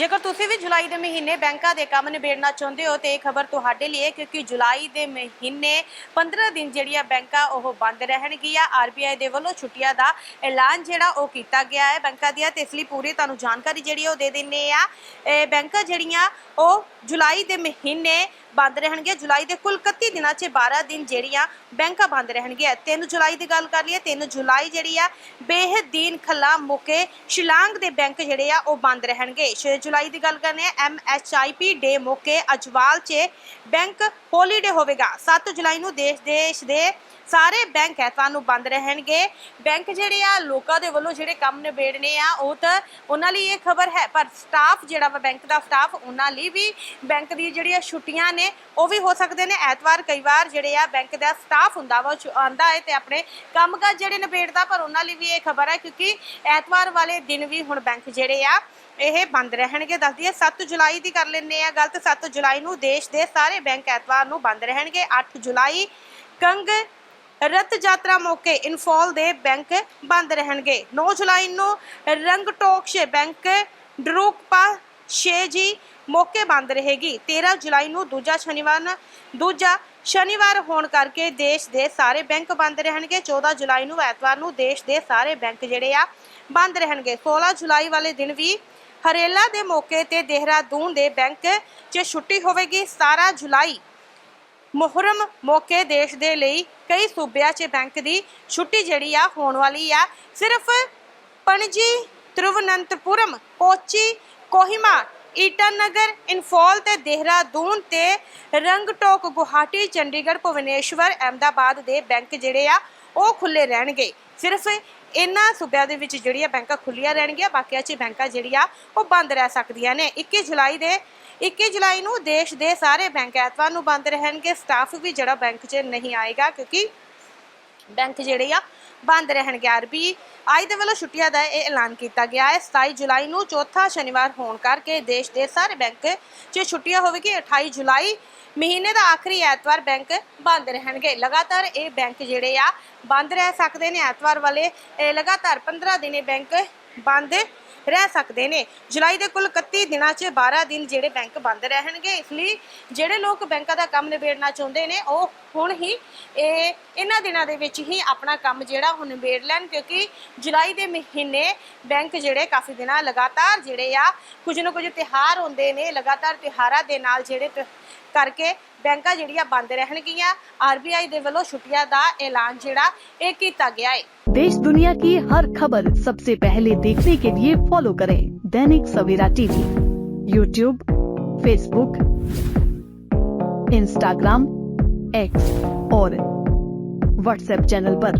ਜੇਕਰ ਤੁਸੀਂ ਵੀ ਜੁਲਾਈ ਦੇ ਮਹੀਨੇ ਬੈਂਕਾਂ ਦੇ ਕੰਮ ਨਿਬੇੜਨਾ ਚਾਹੁੰਦੇ ਹੋ ਤੇ ਇਹ ਖਬਰ ਤੁਹਾਡੇ ਲਈ ਹੈ, ਕਿਉਂਕਿ ਜੁਲਾਈ ਦੇ ਮਹੀਨੇ 15 ਦਿਨ ਜਿਹੜੀਆਂ ਬੈਂਕਾਂ ਉਹ ਬੰਦ ਰਹਿਣਗੀਆਂ। ਆਰਬੀਆਈ ਦੇ ਵੱਲੋਂ ਛੁੱਟੀਆਂ ਦਾ ਐਲਾਨ ਜਿਹੜਾ ਉਹ ਕੀਤਾ ਗਿਆ ਹੈ ਬੈਂਕਾਂ ਦੀਆਂ ਤੇ ਇਸ ਲਈ ਪੂਰੀ ਤੁਹਾਨੂੰ ਜਾਣਕਾਰੀ ਜਿਹੜੀ ਉਹ ਦੇ ਦਿੰਨੇ ਆ। ਇਹ ਬੈਂਕਾਂ ਜਿਹੜੀਆਂ ਉਹ ਜੁਲਾਈ ਦੇ ਮਹੀਨੇ ਬੰਦ ਰਹਿਣਗੇ ਜੁਲਾਈ ਦੇ ਕੁੱਲ 31 ਦਿਨਾਂ 'ਚ 12 ਦਿਨ ਜਿਹੜੀਆਂ ਬੈਂਕਾਂ ਬੰਦ ਰਹਿਣਗੀਆਂ। 3 ਜੁਲਾਈ ਦੀ ਗੱਲ ਕਰ ਲਈਏ 3 ਜੁਲਾਈ ਜਿਹੜੀ ਆ ਬੇਹਦੀਨ ਖਲਾ ਮੌਕੇ ਸ਼ਿਲਾਂਗ ਦੇ ਬੈਂਕ ਜਿਹੜੇ ਆ ਉਹ ਬੰਦ ਰਹਿਣਗੇ। 6 ਜੁਲਾਈ ਦੀ ਗੱਲ ਕਰਨੇ ਆ ਐਮਐਚਆਈਪੀ ਡੇ ਮੌਕੇ ਅਜਵਾਲ 'ਚ ਬੈਂਕ ਹੋਲੀਡੇ ਹੋਵੇਗਾ। 7 ਜੁਲਾਈ ਨੂੰ ਦੇਸ਼ ਦੇਸ਼ ਦੇ ਸਾਰੇ ਬੈਂਕ ਐਤਵਾਰ ਨੂੰ ਬੰਦ ਰਹਿਣਗੇ। ਬੈਂਕ ਜਿਹੜੇ ਆ, ਲੋਕਾਂ ਦੇ ਵੱਲੋਂ ਜਿਹੜੇ ਕੰਮ ਨਿਬੇੜਨੇ ਆ, ਉਹ ਤਾਂ ਉਹਨਾਂ ਲਈ ਇਹ ਖਬਰ ਹੈ, ਪਰ ਸਟਾਫ ਜਿਹੜਾ ਵਾ ਬੈਂਕ ਦਾ ਸਟਾਫ ਉਹਨਾਂ ਲਈ ਵੀ ਬੈਂਕ ਦੀ ਜਿਹੜੀਆਂ ਛੁੱਟੀਆਂ ਨੇ, ਉਹ ਵੀ ਹੋ ਸਕਦੇ ਨੇ। ਐਤਵਾਰ ਕਈ ਵਾਰ ਜਿਹੜੇ ਆ ਬੈਂਕ ਦਾ ਸਟਾਫ ਹੁੰਦਾ ਵਾ, ਉਹ ਆਉਂਦਾ ਹੈ ਤੇ ਆਪਣੇ ਕੰਮਕਾਜ ਜਿਹੜੇ ਨਿਬੇੜਦਾ, ਪਰ ਉਹਨਾਂ ਲਈ ਵੀ ਇਹ ਖਬਰ ਹੈ, ਕਿਉਂਕਿ ਐਤਵਾਰ ਵਾਲੇ ਦਿਨ ਵੀ ਹੁਣ ਬੈਂਕ ਜਿਹੜੇ ਆ, ਇਹ ਬੰਦ ਰਹਿਣ ਰਹਿਣਗੇ ਦੱਸਦੀ ਹੈ 7 ਜੁਲਾਈ ਦੀ ਕਰ ਲੈਂਦੇ ਆ ਗਲਤ 7 ਜੁਲਾਈ ਨੂੰ ਦੇਸ਼ ਦੇ ਸਾਰੇ ਬੈਂਕ ਐਤਵਾਰ ਨੂੰ ਬੰਦ ਰਹਿਣਗੇ। 8 ਜੁਲਾਈ, ਕੰਗ ਰਥ ਯਾਤਰਾ ਮੌਕੇ ਇਨਫੋਲ ਦੇ ਬੈਂਕ ਬੰਦ ਰਹਿਣਗੇ। 9 ਜੁਲਾਈ ਨੂੰ ਰੰਗਟੋਕਸ਼ੇ ਬੈਂਕ ਡਰੂਕਪਾ ਸ਼ੇਜੀ ਮੌਕੇ ਬੰਦ ਰਹੇਗੀ। 13 ਜੁਲਾਈ ਨੂੰ ਦੂਜਾ ਸ਼ਨੀਵਾਰ ਦੂਜਾ ਸ਼ਨੀਵਾਰ ਹੋਣ ਕਰਕੇ ਦੇਸ਼ ਦੇ ਸਾਰੇ ਬੈਂਕ ਬੰਦ ਰਹਿਣਗੇ। 14 ਜੁਲਾਈ ਨੂੰ ਐਤਵਾਰ ਨੂੰ ਦੇਸ਼ ਦੇ ਸਾਰੇ ਬੈਂਕ ਜਿਹੜੇ ਆ ਬੰਦ ਰਹਿਣਗੇ। 16 ਜੁਲਾਈ ਵਾਲੇ ਦਿਨ ਵੀ ਹਰੇਲਾ ਦੇ ਮੌਕੇ ਤੇ ਦੇਹਰਾਦੂਨ ਦੇ ਬੈਂਕ 'ਚ ਛੁੱਟੀ ਹੋਵੇਗੀ। 17 ਜੁਲਾਈ ਮੁਹਰਮ ਮੌਕੇ ਦੇਸ਼ ਦੇ ਲਈ ਕਈ ਸੂਬਿਆਂ 'ਚ ਬੈਂਕ ਦੀ ਛੁੱਟੀ ਜਿਹੜੀ ਆ ਹੋਣ ਵਾਲੀ ਆ। ਸਿਰਫ ਪਣਜੀ, ਤਿਰੂਵਨੰਤਪੁਰਮ, ਕੋਚੀ, ਕੋਹਿਮਾ, ਈਟਾਨਗਰ ਇਨਫੋਲ ਤੇ ਦੇਹਰਾਦੂਨ ਤੇ ਰੰਗਟੋਕ, ਗੁਹਾਟੀ, ਚੰਡੀਗੜ੍ਹ, ਭੁਵਨੇਸ਼ਵਰ, ਅਹਿਮਦਾਬਾਦ ਦੇ ਬੈਂਕ ਜਿਹੜੇ ਆ, ਉਹ ਖੁੱਲੇ ਰਹਿਣਗੇ। ਸਿਰਫ ਇਹਨਾਂ ਸੂਬਿਆਂ ਦੇ ਵਿੱਚ ਜਿਹੜੀਆਂ ਬੈਂਕਾਂ ਖੁੱਲੀਆਂ ਰਹਿਣਗੀਆਂ, ਬਾਕੀਆਂ 'ਚ ਬੈਂਕਾਂ ਜਿਹੜੀਆਂ ਉਹ ਬੰਦ ਰਹਿ ਸਕਦੀਆਂ ਨੇ। 21 ਜੁਲਾਈ ਦੇ 21 ਜੁਲਾਈ ਨੂੰ ਦੇਸ਼ ਦੇ ਸਾਰੇ ਬੈਂਕ ਐਤਵਾਰ ਨੂੰ ਬੰਦ ਰਹਿਣਗੇ। ਸਟਾਫ ਵੀ ਜਿਹੜਾ ਬੈਂਕ 'ਚ ਨਹੀਂ ਆਏਗਾ ਕਿਉਂਕਿ ਬੈਂਕ ਜਿਹੜੇ ਆ ਬੰਦ ਰਹਿਣਗੇ ਆਰਬੀ ਆਈ ਦੇ ਵੱਲੋਂ ਛੁੱਟੀਆਂ ਦਾ ਇਹ ਐਲਾਨ ਕੀਤਾ ਗਿਆ ਹੈ। 27 ਜੁਲਾਈ ਨੂੰ ਚੌਥਾ ਸ਼ਨੀਵਾਰ ਹੋਣ ਕਰਕੇ ਦੇਸ਼ ਦੇ ਸਾਰੇ ਬੈਂਕ 'ਚ ਛੁੱਟੀਆਂ ਹੋਵੇਗੀ। 28 ਜੁਲਾਈ ਮਹੀਨੇ ਦਾ ਆਖਰੀ ਐਤਵਾਰ ਬੈਂਕ ਬੰਦ ਰਹਿਣਗੇ। ਲਗਾਤਾਰ ਇਹ ਬੈਂਕ ਜਿਹੜੇ ਆ ਬੰਦ ਰਹਿ ਸਕਦੇ ਨੇ। ਐਤਵਾਰ ਵਾਲੇ ਲਗਾਤਾਰ 15 ਦਿਨ ਇਹ ਬੈਂਕ ਬੰਦ ਰਹਿ ਸਕਦੇ ਨੇ। ਜੁਲਾਈ ਦੇ ਕੁੱਲ 31 ਦਿਨਾਂ 'ਚ 12 ਦਿਨ ਜਿਹੜੇ ਬੈਂਕ ਬੰਦ ਰਹਿਣਗੇ। ਇਸ ਲਈ ਜਿਹੜੇ ਲੋਕ ਬੈਂਕਾਂ ਦਾ ਕੰਮ ਨਿਬੇੜਨਾ ਚਾਹੁੰਦੇ ਨੇ, ਉਹ ਹੁਣ ਹੀ ਇਹ, ਇਹਨਾਂ ਦਿਨਾਂ ਦੇ ਵਿੱਚ ਹੀ ਆਪਣਾ ਕੰਮ ਜਿਹੜਾ ਉਹ ਨਿਬੇੜ ਲੈਣ ਕਿਉਂਕਿ ਜੁਲਾਈ ਦੇ ਮਹੀਨੇ ਬੈਂਕ ਜਿਹੜੇ ਕਾਫੀ ਦਿਨਾਂ ਲਗਾਤਾਰ ਜਿਹੜੇ ਆ, ਕੁਝ ਨਾ ਕੁਝ ਤਿਹਾਰ ਹੁੰਦੇ ਨੇ। ਲਗਾਤਾਰ ਤਿਹਾਰਾਂ ਦੇ ਨਾਲ ਜਿਹੜੇ ਕਰਕੇ ਬੈਂਕਾਂ ਜਿਹੜੀਆਂ ਬੰਦ ਰਹਿਣਗੀਆਂ ਆਰਬੀਆਈ ਦੇ ਵੱਲੋਂ ਛੁੱਟੀਆਂ ਦਾ ਐਲਾਨ ਜਿਹੜਾ ਇਹ ਕੀਤਾ ਗਿਆ ਹੈ देश दुनिया की हर खबर सबसे पहले देखने के लिए फॉलो करें Dainik Savera TV YouTube Facebook Instagram X और व्हाट्सएप चैनल पर।